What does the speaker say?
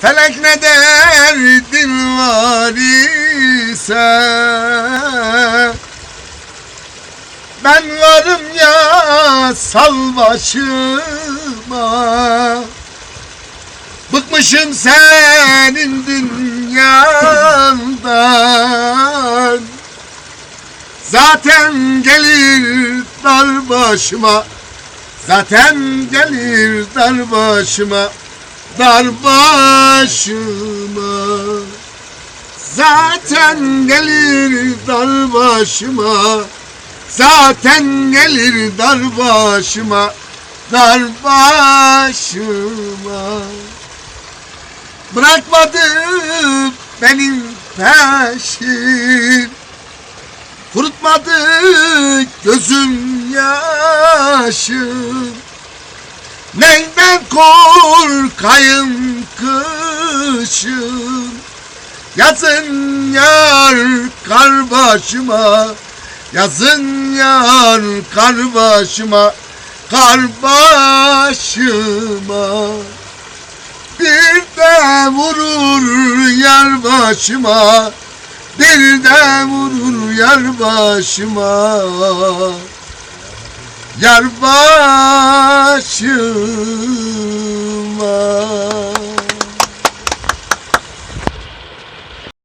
Felek ne derdin var ise Ben varım ya sal başıma. Bıkmışım senin dünyandan. Zaten gelir dar başıma Zaten gelir dar başıma Dar başıma. Zaten gelir dar başıma. Zaten gelir dar başıma. Dar başıma. Bırakmadı benim peşim. Kurutmadı gözüm yaşım Neyden korkayım kışım Yazın yar kar başıma Yazın yar kar başıma Kar başıma. Bir de vurur yar başıma Bir de vurur yar başıma Yar başıma